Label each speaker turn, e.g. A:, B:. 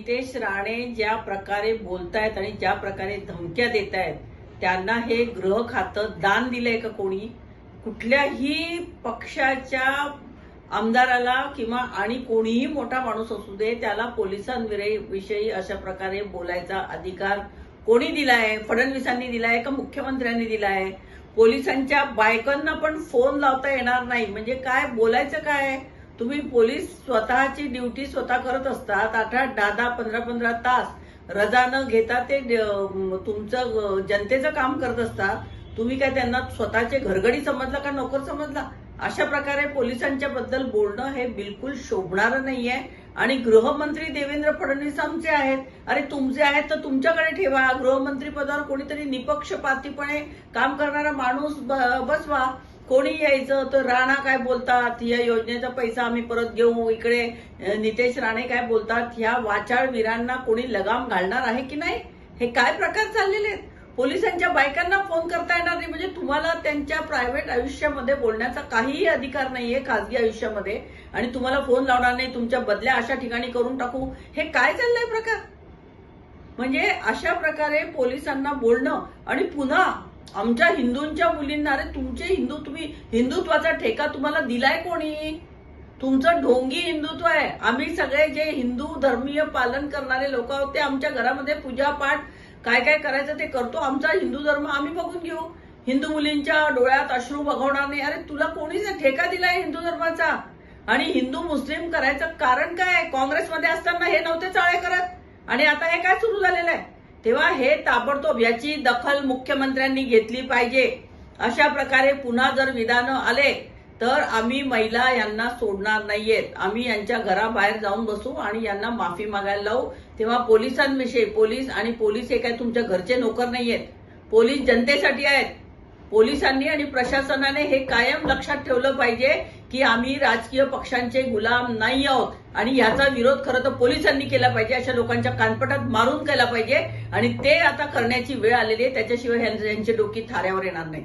A: नितेश राणे ज्या प्रकारे बोलतायत आणि ज्या प्रकारे धमक्या देत आहेत त्यांना हे ग्रह खातं दान दिलंय का कोणी? कुठल्याही पक्षाच्या आमदाराला किंवा आणि कोणीही मोठा माणूस असू दे त्याला पोलिसांविषयी अशा प्रकारे बोलायचा अधिकार कोणी दिलाय? फडणवीसांनी दिलाय का मुख्यमंत्र्यांनी दिलाय? पोलिसांच्या बायकांना पण फोन लावता येणार नाही. म्हणजे काय बोलायचं काय? तुम्ही पोलीस स्वतःची ड्युटी स्वतः करत असतात आठ आठ दहा दहा पंधरा पंधरा तास. रजा न घेता ते तुमचं जनतेचं काम करत असतात. तुम्ही काय त्यांना स्वतःचे घरगडी समजला का नोकर समजला? अशा प्रकारे पोलिसांच्या बद्दल बोलणं हे बिलकुल शोभणारं नाहीये. आणि गृहमंत्री देवेंद्र फडणवीस आमचे आहेत. अरे तुमचे आहेत तर तुमच्याकडे ठेवा. गृहमंत्री पदावर कोणीतरी निपक्षपातीपणे काम करणारा माणूस बसवा. कोणी यायचं? तर राणा काय बोलतात? या योजनेचा पैसा आम्ही परत घेऊ. इकडे नितेश राणे काय बोलतात? ह्या वाचाळ वीरांना कोणी लगाम घालणार आहे की नाही? हे काय प्रकार चाललेले आहेत? पोलिसांच्या बायकांना फोन करता येणार नाही. म्हणजे तुम्हाला त्यांच्या प्रायव्हेट आयुष्यामध्ये बोलण्याचा काहीही अधिकार नाहीये खासगी आयुष्यामध्ये. आणि तुम्हाला फोन लावणार नाही. तुमच्या बदल्या अशा ठिकाणी करून टाकू. हे काय चाललंय प्रकार? म्हणजे अशा प्रकारे पोलिसांना बोलणं आणि पुन्हा आमच्या हिंदूंच्या मुलींना अरे तुमचे हिंदू तुम्ही हिंदुत्वाचा ठेका तुम्हाला दिलाय कोणी? तुमचं ढोंगी हिंदुत्व आहे. आम्ही सगळे जे हिंदू धर्मीय पालन करणारे लोक आहोत ते आमच्या घरामध्ये पूजा पाठ काय काय करायचं ते करतो. आमचा हिंदू धर्म आम्ही बघून घेऊ. हिंदू मुलींच्या डोळ्यात अश्रू बघवणार नाही. अरे तुला कोणीच ठेका दिलाय हिंदू धर्माचा? आणि हिंदू मुस्लिम करायचं कारण काय? काँग्रेसमध्ये असताना हे नव्हते चाळे करत. आणि आता हे काय सुरू झालेलं आहे? तेव्हा हे ताबडतोब याची दखल मुख्यमंत्र्यांनी घेतली पाहिजे. अशा प्रकारे पुन्हा जर विधानं आले तर आम्ही महिला यांना सोडणार नाहीयेत. आम्ही यांच्या घराबाहेर जाऊन बसू आणि यांना माफी मागायला लावू. तेव्हा पोलिसांविषयी पोलीस आणि पोलीस हे काय तुमच्या घरचे नोकर नाहीयेत. पोलीस जनतेसाठी आहेत. पोलिसांनी आणि प्रशासनाने हे कायम लक्षात ठेवलं पाहिजे की आम्ही राजकीय पक्षांचे गुलाम नाही आहोत. आणि ह्याचा विरोध खरं तर पोलिसांनी केला पाहिजे अशा लोकांच्या कानपटात मारून केला पाहिजे. आणि ते आता करण्याची वेळ आलेली आहे त्याच्याशिवाय यांचे डोकी थाऱ्यावर येणार नाही